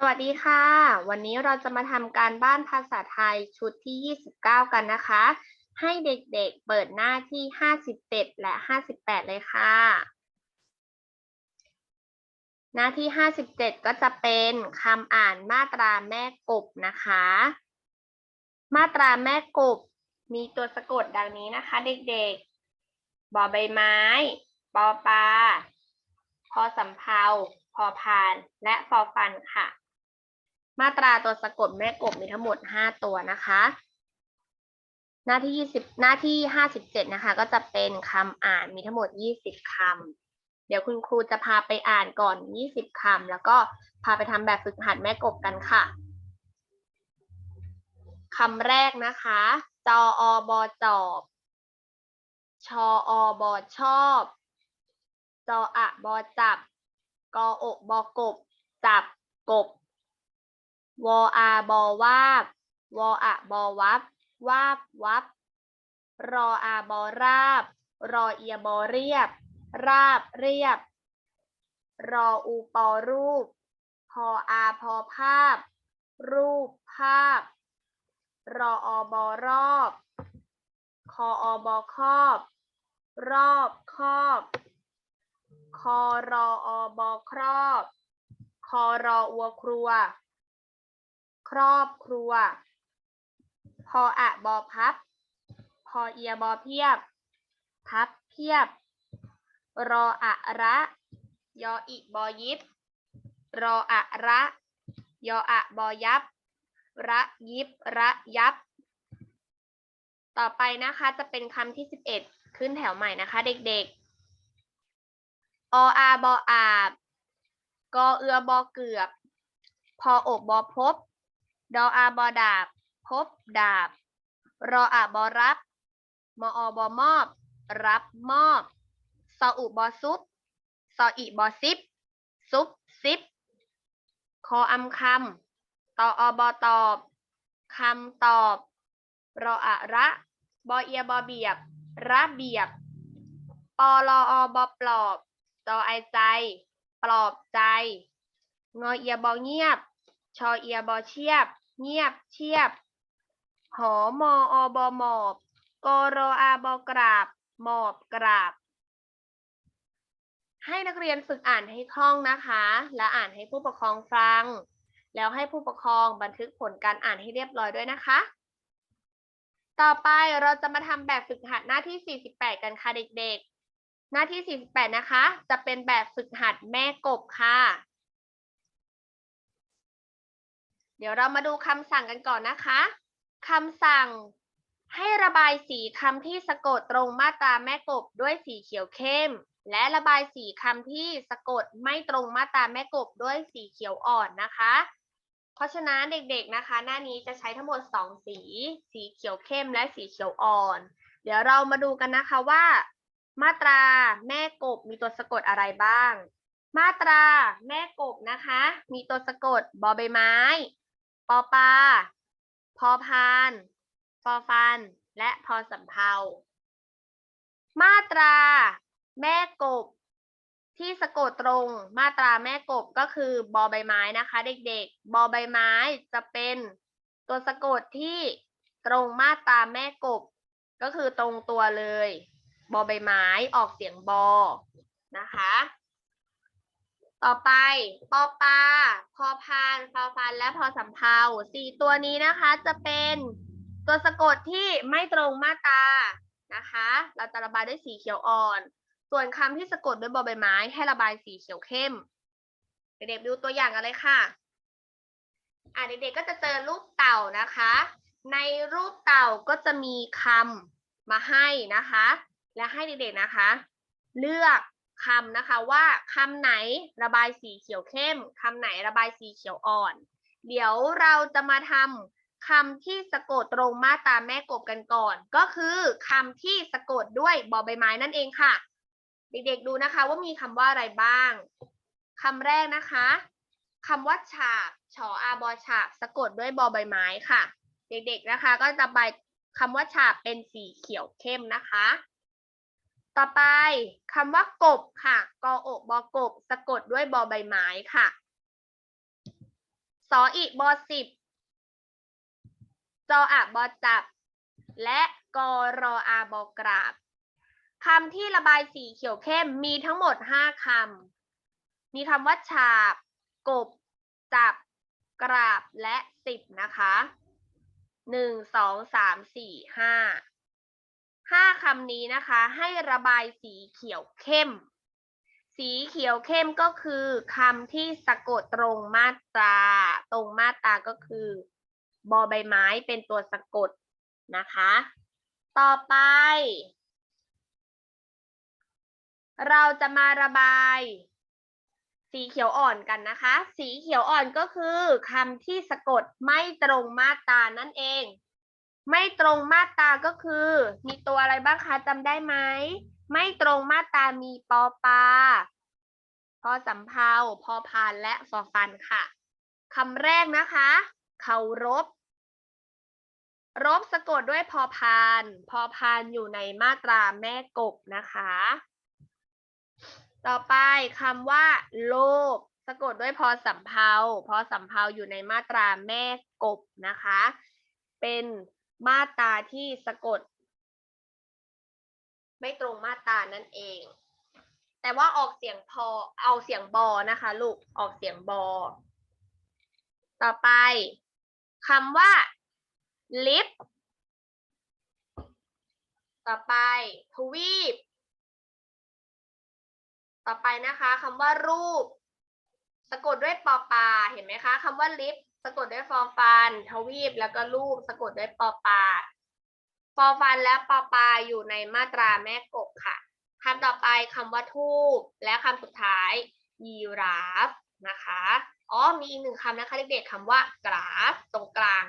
สวัสดีค่ะ วันนี้เราจะมาทำการบ้านภาษาไทยชุดที่ 29 กันนะคะ ให้เด็กๆเปิดหน้าที่ 57 และ 58 เลยค่ะ หน้าที่ 57 ก็จะเป็นคำอ่านมาตราแม่กบนะคะ มาตราแม่กบ มีตัวสะกดดังนี้นะคะ เด็กๆบอใบไม้ ปอปลาพอสำเภาพอพาน และฟอฟันค่ะ มาตราตัวสะกดแม่กบมีทั้งหมด 5 ตัวนะคะ หน้าที่ 20 หน้าที่ 57 นะคะ ก็จะเป็นคำอ่านมีทั้งหมด 20คำเดี๋ยวคุณครูจะพาไปอ่านก่อน 20คำแล้วก็พาไปทำแบบฝึกหัดแม่กบกันค่ะคำแรกนะคะ จออบอจอบ ชออบอชอบ จออะบอจับ กออกบอกบ จับกบ วออาบอวาบวออะบอวับวาบวับ รออาบอราบ รอเอียบอเรียบ ราบเรียบ รออูปอรูป พออาพอภาพ รูปภาพ รออบอรอบ คออบอครอบ รอบครอบ คอรออบอครอบ คอรออัวครัว ครอบครัว พออะบอพับ พอเอียบอเพียบ พับเพียบ รออะระ ยออิบอยิบ รออะระ ยออะบอยับ ระยิบ ระยับ ต่อไปนะคะจะเป็นคำที่สิบเอ็ดขึ้นแถวใหม่นะคะเด็กๆ ออาบออาบ กอเอือบอเกือบ พออกบอพบ ดออาบอดาบ พบดาบ รออะบอรับ มออบอมอบ รับมอบสออุบอซุปสออีบอซิปซุปซิปคออำคำตออบอตอบคำตอบ รออะระ บอเอียบอเบียบ ระเบียบ ปอลออบอปลอบจอไอใจ ปลอบใจ งอเอียบอเงียบ ชอเอียบอเชียบ เงียบเชียบ หอมออบอหมอบกรออาบอกราบ หมอบกราบ ให้นักเรียนฝึกอ่านให้คล่องนะคะ และอ่านให้ผู้ปกครองฟัง แล้วให้ผู้ปกครองบันทึกผลการอ่านให้เรียบร้อยด้วยนะคะ ต่อไปเราจะมาทำแบบฝึกหัดหน้าที่ 48 กันค่ะเด็กๆ หน้าที่ 48 นะคะ จะเป็นแบบฝึกหัดแม่กบค่ะ เดี๋ยวเรามาดูคำสั่งกันก่อนนะคะคำสั่งให้ระบายสีคำที่สะกดตรงมาตราแม่กบด้วยสีเขียวเข้ม และระบายสีคำที่สะกดไม่ตรงมาตราแม่กบด้วยสีเขียวอ่อนนะคะ เพราะฉะนั้นเด็กๆนะคะ หน้านี้จะใช้ทั้งหมด 2 สี สีเขียวเข้มและสีเขียวอ่อน เดี๋ยวเรามาดูกันนะคะว่า มาตราแม่กบมีตัวสะกดอะไรบ้าง มาตราแม่กบนะคะ มีตัวสะกดบอใบไม้ ปอปลาพอพานฟอฟัน และพอสำเภา มาตรา แม่กบ ที่สะกดตรง มาตราแม่กบก็คือบอใบไม้นะคะ เด็กๆ บอใบไม้จะเป็นตัวสะกดที่ตรงมาตราแม่กบ ก็คือตรงตัวเลย บอใบไม้ออกเสียงบอนะคะ ต่อไปปอปลาพอพานฟอฟัน และพอสำเภาสี่ตัวนี้นะคะจะเป็นตัวสะกดที่ไม่ตรงมาตานะคะ เราจะระบายด้วยสีเขียวอ่อน ส่วนคำที่สะกดด้วยบอใบไม้ให้ระบายสีเขียวเข้ม เด็กๆดูตัวอย่างกันเลยค่ะอะเด็กๆก็จะเจอรูปเต่านะคะ ในรูปเต่าก็จะมีคำมาให้นะคะ และให้เด็กๆนะคะ เลือก คำนะคะว่าคำไหนระบายสีเขียวเข้มคำไหนระบายสีเขียวอ่อน เดี๋ยวเราจะมาทำคำที่สะกดตรงมาตราแม่กบกันก่อน ก็คือคำที่สะกดด้วยบอใบไม้นั่นเองค่ะ เด็กๆดูนะคะว่ามีคำว่าอะไรบ้างคำแรกนะคะคำว่าฉาบฉออาบอฉาบสะกดด้วยบอใบไม้ค่ะ เด็กๆนะคะ ก็จะใบคำว่าฉาบเป็นสีเขียวเข้มนะคะ ต่อไปคำว่ากบค่ะกออกบอกบ สะกดด้วยบอใบไม้ค่ะสออีบอสิบจออะบอจับ และกอรออาบอกราบคำที่ระบายสีเขียวเข้มมีทั้งหมดห้าคำ มีคำว่าฉาบ กบ จับ กราบ และสิบนะคะหนึ่งสองสามสี่ห้า ห้าคำนี้นะคะ ให้ระบายสีเขียวเข้ม สีเขียวเข้มก็คือคำที่สะกดตรงมาตรา ตรงมาตราก็คือบอใบไม้เป็นตัวสะกดนะคะ ต่อไป เราจะมาระบาย สีเขียวอ่อนกันนะคะ สีเขียวอ่อนก็คือคำที่สะกดไม่ตรงมาตรานั่นเอง ไม่ตรงมาตราก็คือ มีตัวอะไรบ้างคะจำได้ไหม ไม่ตรงมาตรามีปอปลาพอสำเภาพอพานและฟอฟันค่ะคำแรกนะคะเคารพรบสะกดด้วยพอพาน พอพานอยู่ในมาตราแม่กบนะคะ ต่อไปคำว่า โลภสะกดด้วยพอสำเภาพอสำเภาอยู่ในมาตราแม่กบนะคะ เป็น มาตราที่สะกด ไม่ตรงมาตรานั่นเอง แต่ว่าออกเสียงพอเอาเสียงบอนะคะ ลูกออกเสียงบอ ต่อไปคำว่าลิฟต่อไปทวีป ต่อไปนะคะคำว่ารูป สะกดด้วยปอปาเห็นไหมคะคำว่าลิฟ สะกดด้วยฟอฟัน ทวีปแล้วก็รูปสะกดด้วยปอปาฟอฟันและปอปาอยู่ในมาตราแม่กบค่ะคำต่อไปคำว่าทูบและคำสุดท้ายยีราฟนะคะอ๋อมีอีกหนึ่งคำนะคะเด็กๆคำว่ากราฟตรงกลาง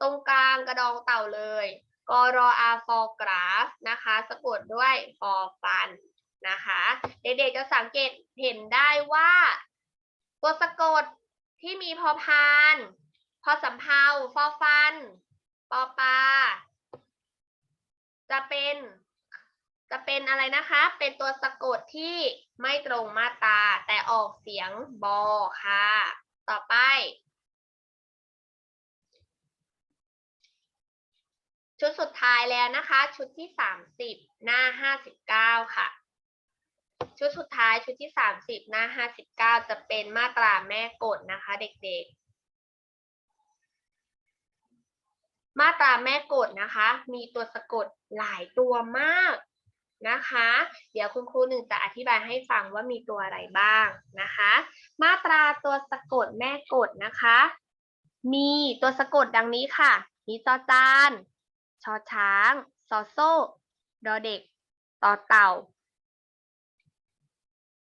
ตรงกลางกระดองเต่าเลยกรออาฟอกราฟนะคะ สะกดด้วยฟอฟันนะคะ เด็กๆจะสังเกตเห็นได้ว่า ตัวสะกด ที่มีพอพาน พอสำเภาฟอฟัน ปอปลาจะเป็น จะเป็นอะไรนะคะ เป็นตัวสะกดที่ไม่ตรงมาตราแต่ออกเสียงบอค่ะ ต่อไป ชุดสุดท้ายแล้วนะคะ ชุดที่สามสิบหน้าห้าสิบเก้าค่ะ ชุดสุดท้ายชุดที่สามสิบหน้าห้าสิบเก้าจะเป็นมาตราแม่กฎนะคะ เด็กๆ มาตราแม่กฎนะคะ มีตัวสะกดหลายตัวมากนะคะ เดี๋ยวคุณครูหนึ่งจะอธิบายให้ฟังว่ามีตัวอะไรบ้างนะคะ มาตราตัวสะกดแม่กฎนะคะ มีตัวสะกดดังนี้ค่ะ มีจอจานชอช้างซอโซ่ดอเด็กต่อเต่า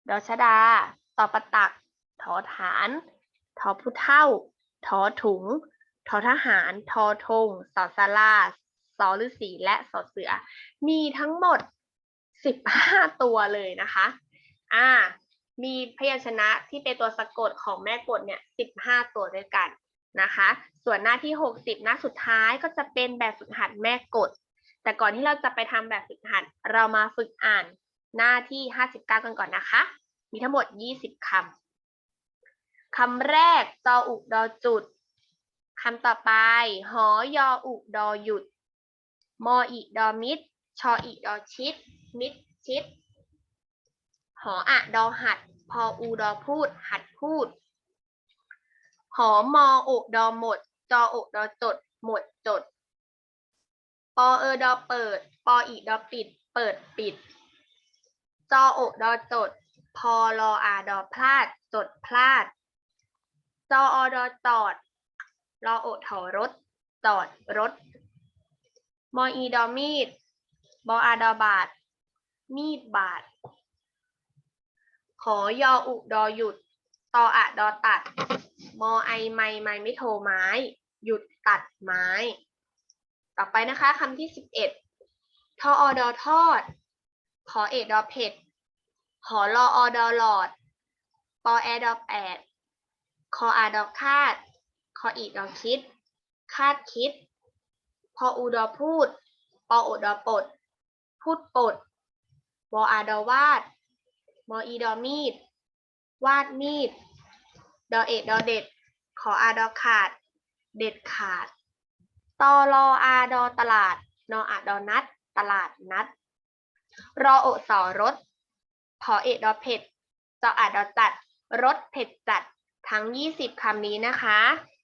ดอชดาต่อประตักทอฐาน ทอผู้เท่า ทอถุง ทอทหาร ทอธงสอสาราสอฤาษีและสอเสือ มีทั้งหมด 15 ตัวเลยนะคะ อ่า มีพยัญชนะที่เป็นตัวสะกดของแม่กฎเนี่ย 15 ตัวด้วยกันนะคะ ส่วนหน้าที่ 60 หน้าสุดท้ายก็จะเป็นแบบฝึกหัดแม่กฎแต่ก่อนที่เราจะไปทำแบบฝึกหัด เรามาฝึกอ่าน หน้าที่ 59 กันก่อนนะคะ มีทั้งหมด 20คำคำแรกจออุดอจุดคำต่อไป หอยออุดอหยุด มออีดอมิด ชออีดอชิด มิดชิด หออะดอหัด พออูดอพูด หัดพูด หอมออุดอหมด จออุดอจด หมดจด ปอเออดอเปิด ปออีดอปิด เปิดปิด จออุดอจด พอรออาดอพลาด จดพลาด จออดอจอด รอโอถอรถ จอดรถ มออีดอมีด บออาดอบาด มีดบาด ขอยออุดอหยุด ตออะดอตัด มอไอไม่ไม่ไม่โทไม้ หยุดตัดไม้ ต่อไปนะคะคำที่สิบเอ็ดทออดอทอด ขอเอดอเผ็ดหอรออดอหลอด ปอแอดอแปดคออาดอคาด คออีดอคิด คาดคิด พออูดอพูด ปออดอปด พูดปด วออาดอวาด มออีดอมีด วาดมีด ดอเอ็ดดอเด็ด ขออาดอขาด เด็ดขาด ตอรออาดอตลาด นออาดอนัด ตลาดนัด รอโอสอรถพอเอดอเผ็ดจออาดอจัดรสเผ็ดจัดทั้ง 20คำนี้นะคะ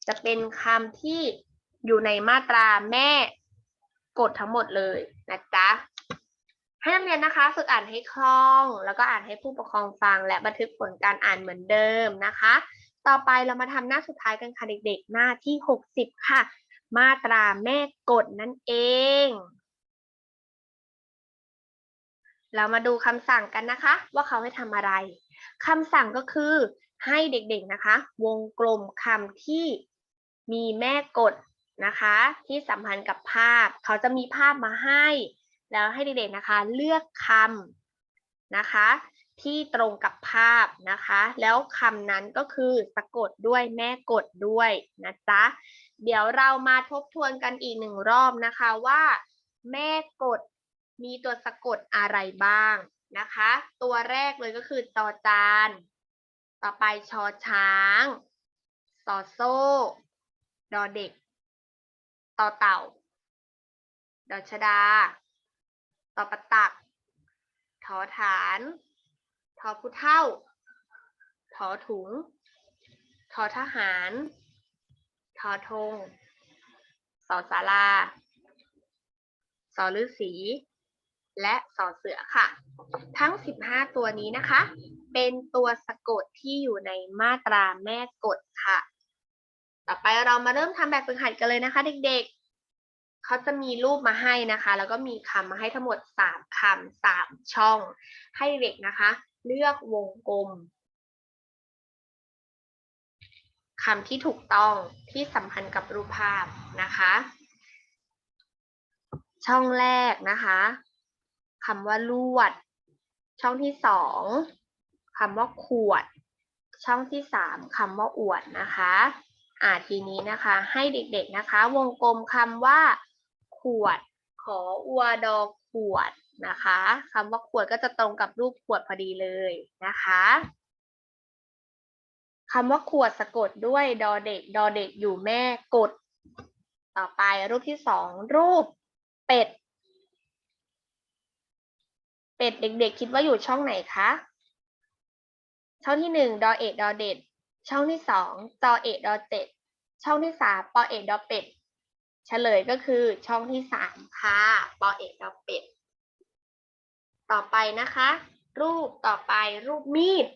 จะเป็นคำที่อยู่ในมาตราแม่กฎทั้งหมดเลยนะจ๊ะให้นักเรียนนะคะ ฝึกอ่านให้คล่อง แล้วก็อ่านให้ผู้ปกครองฟัง และบันทึกผลการอ่านเหมือนเดิมนะคะ ต่อไปเรามาทำหน้าสุดท้ายกันค่ะเด็กๆ หน้าที่ 60 ค่ะ มาตราแม่กฎนั่นเอง เรามาดูคำสั่งกันนะคะ ว่าเขาให้ทำอะไรคำสั่งก็คือให้เด็กๆนะคะ วงกลมคำที่มีแม่กฎนะคะ ที่สัมพันธ์กับภาพ เขาจะมีภาพมาให้ แล้วให้เด็กๆนะคะ เลือกคำนะคะ ที่ตรงกับภาพนะคะ แล้วคำนั้นก็คือสะกดด้วยแม่กฎด้วยนะจ๊ะเดี๋ยวเรามาทบทวนกันอีกหนึ่งรอบนะคะว่า แม่กฎ มีตัวสะกดอะไรบ้างนะคะ ตัวแรกเลยก็คือจอจาน ต่อไปชอช้างสอโซ่ดอเด็กต่อเต่าดอชดาต่อประตักทอฐานทอผู้เท่าทอถุงทอทหารทอธงสอสาราสอฤาษี และสอเสือค่ะ ทั้ง 15 ตัวนี้นะคะ เป็นตัวสะกดที่อยู่ในมาตราแม่กฎค่ะ ต่อไปเรามาเริ่มทำแบบฝึกหัดกันเลยนะคะ เด็กๆ เขาจะมีรูปมาให้นะคะ แล้วก็มีคำมาให้ทั้งหมด 3คำ3ช่อง ให้เด็กนะคะ เลือกวงกลมคำที่ถูกต้องที่สัมพันธ์กับรูปภาพนะคะ ช่องแรกนะคะ คำว่าลวด ช่องที่สองคำว่าขวด ช่องที่สามคำว่าอวดนะคะอ่าทีนี้นะคะให้เด็กๆนะคะ วงกลมคำว่า ขวด ขออวดอขวดนะคะคำว่าขวดก็จะตรงกับรูปขวดพอดีเลยนะคะคำว่าขวดสะกดด้วยดอเด็ก ดอเด็กอยู่แม่กด ต่อไปรูปที่สองรูปเป็ด เป็ดเด็ก ๆ คิดว่าอยู่ช่องไหนคะ ช่องที่หนึ่งดอเอกดอเด็ด ช่องที่สองจอเอกดอเจ็ด ช่องที่สามปอเอกดอเป็ด เฉลยก็คือช่องที่สามค่ะปอเอกดอเป็ด ต่อไปนะคะ รูปต่อไปรูปมีด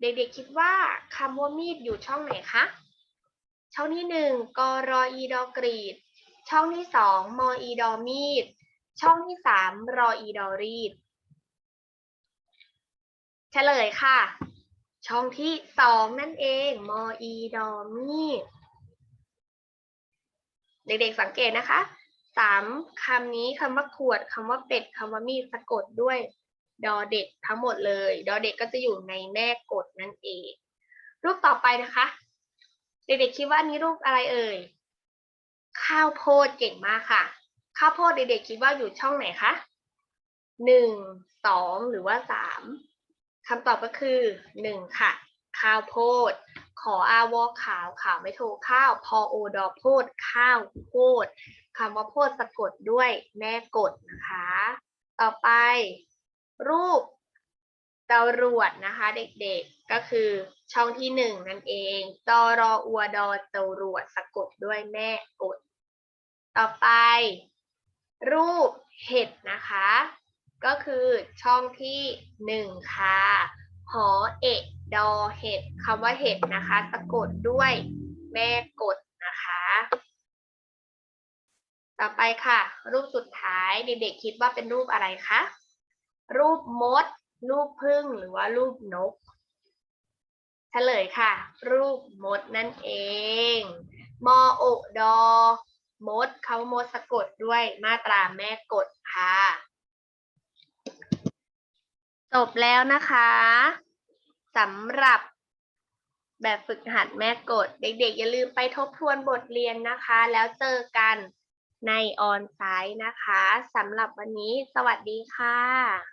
เด็กๆคิดว่าคำว่ามีดอยู่ช่องไหนคะ ช่องที่หนึ่งกรออีดอกรีด ช่องที่สองมออีดอมีด ช่องที่สามรออีดอรีดเฉลยค่ะ ช่องที่สองนั่นเอง มออีดอมีเด็กๆสังเกตนะคะสามคำนี้คำว่าขวดคำว่าเป็ดคำว่ามีดสะกดด้วย ดอเด็กทั้งหมดเลย ดอเด็กก็จะอยู่ในแม่กฎนั่นเอง รูปต่อไปนะคะ เด็กๆคิดว่านนี้รูปอะไรเอ่ย ข้าวโพดเก่งมากค่ะ ข้าวโพดเด็กๆคิดว่าอยู่ช่องไหนคะหนึ่งสองหรือว่าสามคำตอบก็คือหนึ่งค่ะ ข้าวโพด ขออาวอขาวขาวไม่โทข้าวพอโอดอโพด ข้าวโพดคำว่าโพดสะกดด้วยแม่กดนะคะ ต่อไป รูปจรวดนะคะ เด็กๆก็คือช่องที่หนึ่งนั่นเองจอรออัวดอจรวดสะกดด้วยแม่กด ต่อไป รูปเห็ดนะคะ ก็คือช่องที่หนึ่งค่ะหอเอกดอเห็ดคำว่าเห็ดนะคะ สะกดด้วยแม่กดนะคะ ต่อไปค่ะ รูปสุดท้ายเด็กๆคิดว่าเป็นรูปอะไรคะรูปมด รูปพึ่งหรือว่ารูปนกเฉลยค่ะ รูปมดนั่นเองมอโอดอ มดเขามดสะกดด้วยมาตราแม่กดค่ะจบแล้วนะคะสำหรับแบบฝึกหัดแม่กด เด็กๆ อย่าลืมไปทบทวนบทเรียนนะคะ แล้วเจอกันในออนไซต์นะคะสำหรับวันนี้สวัสดีค่ะ